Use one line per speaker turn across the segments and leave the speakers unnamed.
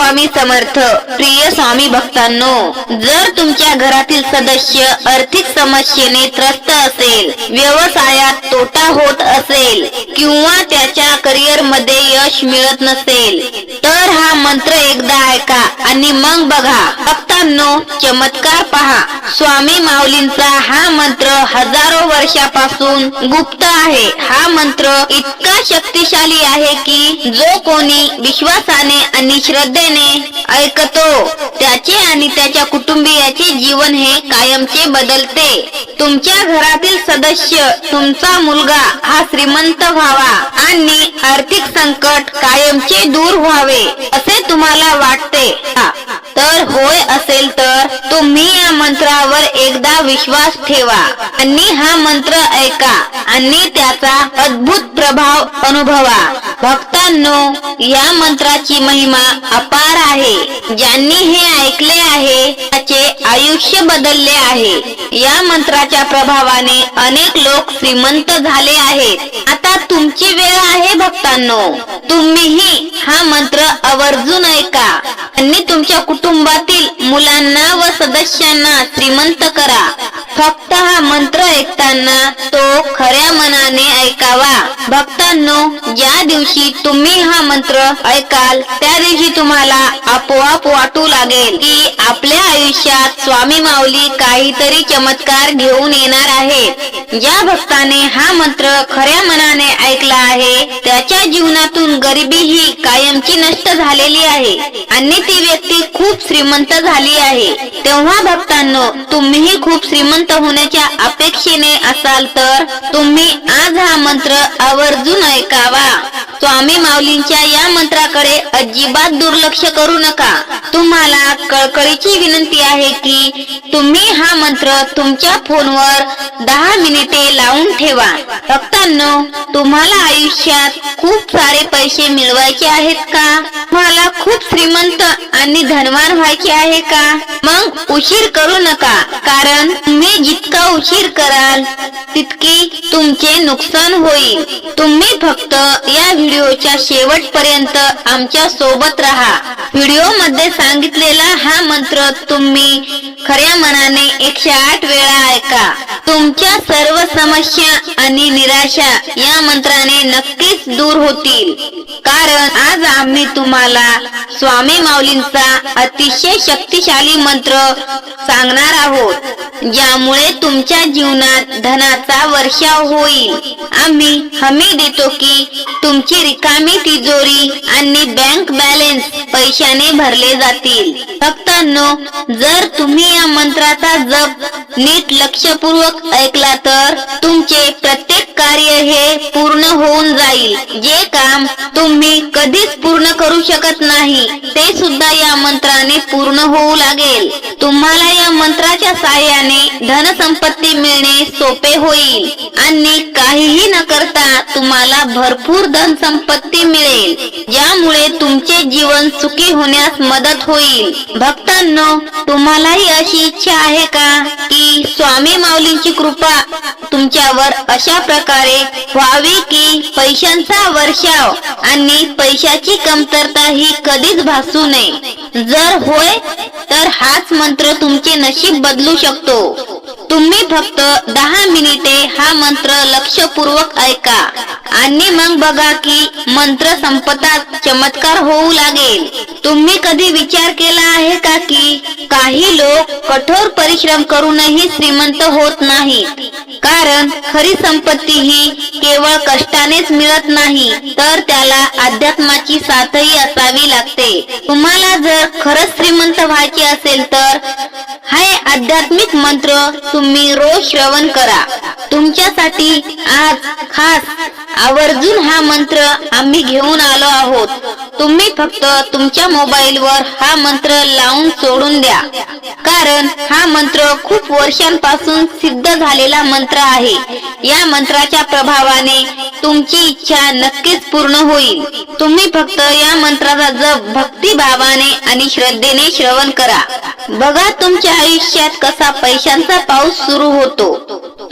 स्वामी समर्थ प्रिय स्वामी भक्तांनो जर तुमच्या घरातील सदस्य आर्थिक समस्येने त्रस्त असेल व्यवसायात तोटा होत असेल किंवा त्याच्या करिअरमध्ये यश मिळत नसेल तर हा मंत्र एकदा ऐका आणि मग बघा. भक्तांनो चमत्कार पहा. स्वामी माऊलींचा हा मंत्र हजारो वर्षापासून गुप्त आहे. हा मंत्र इतका शक्तिशाली आहे की जो कोणी विश्वासाने आणि श्रद्धेने ऐकतो. त्याचे आणि त्याच्या कुटुंबियाचे जीवन हे कायमचे बदलते. तुमच्या घरातील सदस्य तुमचा मुलगा हा श्रीमंत व्हावा आणि आर्थिक संकट कायमचे दूर व्हावे असे तुम्हाला वाटते. तर होय असेल तर तुम्ही या मंत्रावर एकदा विश्वास ठेवा आणि हा मंत्र ऐका आणि त्याचा अद्भुत प्रभाव अनुभवा. भक्तांनो या मंत्राची महिमा अपार आहे. ज्यांनी हे ऐकले आहे त्याचे आयुष्य बदलले आहे. या मंत्राच्या प्रभावाने अनेक लोक श्रीमंत झाले आहेत. आता तुमची वेळ आहे भक्तांनो. तुम्हीही हा मंत्र आवर्जून ऐका. त्यांनी तुमच्या कुटुंबातील मुलांना व सदस्यांना श्रीमंत करा. फक्त हा मंत्र ऐकताना तो खऱ्या मनाने ऐकावा. भक्तांनो ज्या दिवशी तुम्ही हा मंत्र ऐकाल त्या दिवशी तुम्हाला आपोआप वाटू लागेल की आपल्या आयुष्यात स्वामी माऊली काहीतरी चमत्कार घेऊन येणार आहे ज्या भक्ताने हा मंत्र खऱ्या मनाने ऐकला आहे त्याच्या जीवनातून गरिबी ही कायमची नष्ट झालेली आहे. आणि ती व्यक्ती खूप श्रीमंत झाली आहे. तेव्हा भक्तांनो तुम्हीही खूप श्रीमंत होण्याच्या अपेक्षेने असाल तर तुम्ही आज हा मंत्र आवर्जून ऐकावा. स्वामी माऊलींच्या या मंत्राकडे अजिबात दुर्लक्ष करू नका. तुम्हाला कळकळीची विनंती आहे की तुम्ही हा मंत्र तुमच्या फोनवर दहा मिनिटे लावून ठेवा. भक्तांनो तुम्हाला आयुष्यात खूप सारे पैसे मिळवायचे आहेत का? तुम्हाला खूप श्रीमंत आणि धनवान व्हायचे आहे का? मग उशीर करू नका कारण तुम्ही जितका उशीर कराल तितकी तुमचे नुकसान होईल. तुम्ही फक्त या व्हिडिओच्या शेवटपर्यंत आमच्यासोबत राहा. व्हिडिओमध्ये सांगितलेला हा मंत्र तुम्ही खऱ्या मनाने एकशे आठ वेळा ऐका. तुमच्या सर्व समस्या आणि निराशा या मंत्राने नक्कीच दूर होतील. कारण आज आम्ही तुम्हाला स्वामी माऊलींचा अतिशय शक्तिशाली मंत्र सांगणार आहोत ज्यामुळे तुमच्या जीवनात धनाचा वर्षाव होईल. आम्ही हमी देतो की तुमची रिकामी तिजोरी आणि बँक बॅलेन्स पैशाने भरले जातील. फक्त जर तुम्ही या मंत्राचा जप नीट लक्षपूर्वक ऐकला तर तुमचे प्रत्येक कार्य हे पूर्ण होऊन जाईल. जे काम तुम्ही कधीच पूर्ण करू शकत नाही ते सुद्धा या मंत्राने पूर्ण होऊ लागेल. तुम्हाला या मंत्राच्या सहाय्याने धनसंपत्ती मिळणे सोपे होईल आणि काहीही न करता तुम्हाला भरपूर धनसंपत्ती मिळेल ज्यामुळे तुमचे जीवन सुखी होण्यास मदत होईल. भक्तांनो तुम्हालाही अशी इच्छा आहे का की स्वामी माऊलींची कृपा तुमच्यावर अशा प्रकारे व्हावी की पैशांचा वर्षाव आणि पैशाची कमतरता ही कधीच भासू नये. जर होय तर हाच मंत्र तुमचे नशीब बदलू शकतो. तुम्ही फक्त दहा मिनिटे हा मंत्र लक्षपूर्वक ऐका आणि मग बघा की मंत्र संपतात चमत्कार होऊ लागेल. तुम्ही कधी विचार केला आहे का की काही लोक कठोर परिश्रम करूनही श्रीमंत होत नाही. कारण खरी संपत्ती ही केवळ कष्टानेच मिळत नाही तर त्याला अध्यात्माची साथही असावी लागते. तुम्हाला जर खरंच श्रीमंत व्हायचे असेल तर हा आध्यात्मिक मंत्र तुम्ही रोज श्रवण करा. तुमच्यासाठी आज खास आवर्जून हा मंत्र आम्ही घेऊन आलो आहोत. तुम्ही फक्त तुमच्या मोबाईलवर हा मंत्र लावून सोडून द्या. कारण हा मंत्र खूप वर्षांपासून सिद्ध झालेला मंत्र आहे. या मंत्राच्या प्रभावाने तुमची इच्छा नक्कीच पूर्ण होईल. तुम्ही फक्त या मंत्राचा जप भक्तिभावाने आणि श्रद्धेने श्रवण करा. बघा तुमच्या आयुष्यात कसा पैशांचा पाऊस सुरू होतो.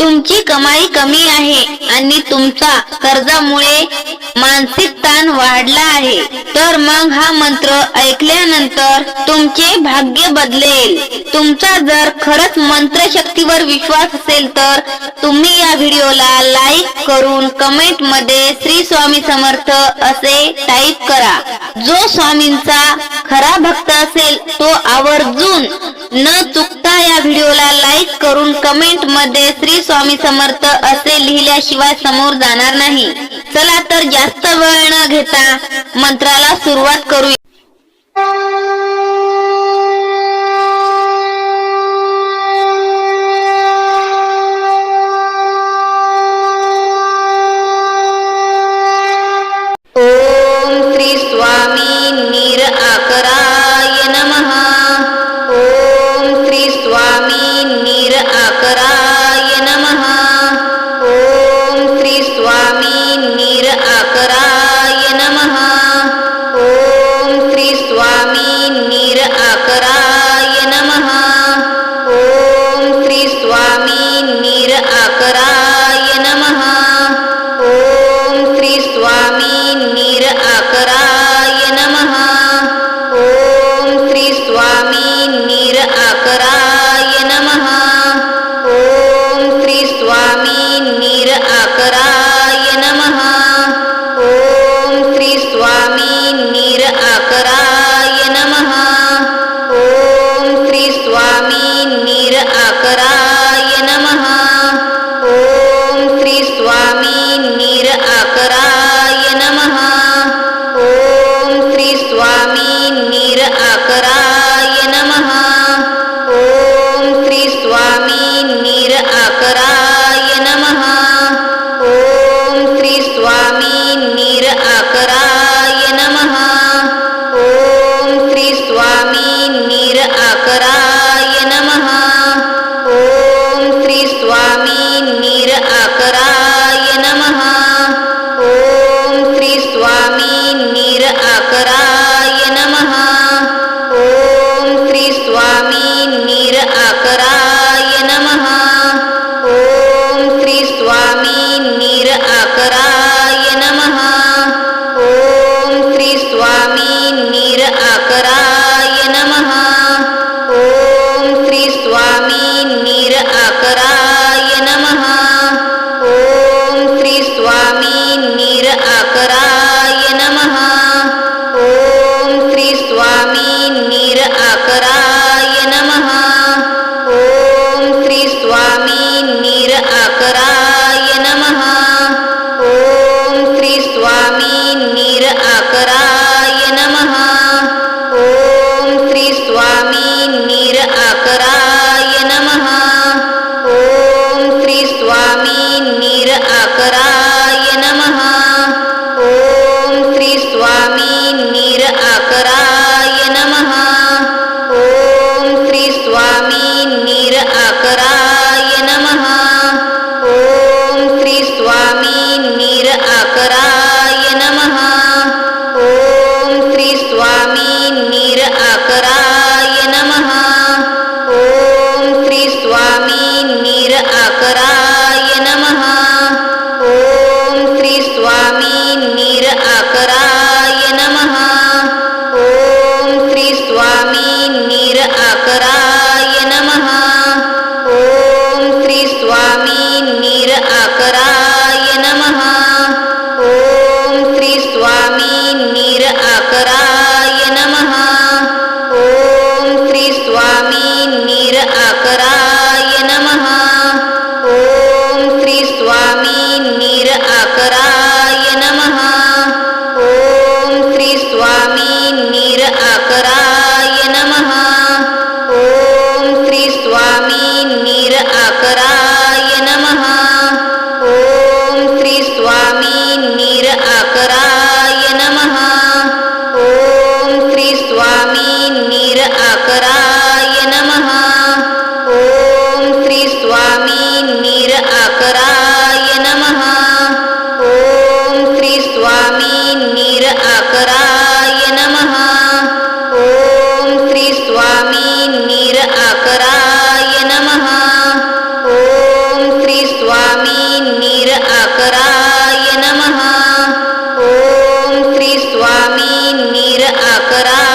तुमची कमाई कमी आहे आणि तुमचा कर्जामुळे मानसिक ताण वाढला आहे. तर मग हा मंत्र ऐकल्यानंतर तुमचे भाग्य बदलेल. तुमचा जर खरंच मंत्र शक्तीवर विश्वास असेल तर तुम्ही या व्हिडिओला लाईक करून कमेंटमध्ये श्री स्वामी समर्थ असे टाईप करा. जो स्वामींचा खरा भक्त असेल तो आवर्जून न चुकता या व्हिडिओला लाईक करून कमेंटमध्ये श्री स्वामी समर्थ असे लिहिल्याशिवाय समोर जाणार नाही. चला तर जास्त वेळ न घेता मंत्राला सुरुवात करूया. up. Uh, आकराय नमः। ॐ श्री स्वामी निर आकराय नमः। ॐ श्री स्वामी निर आकराय नमः। ॐ श्री स्वामी निर आकराय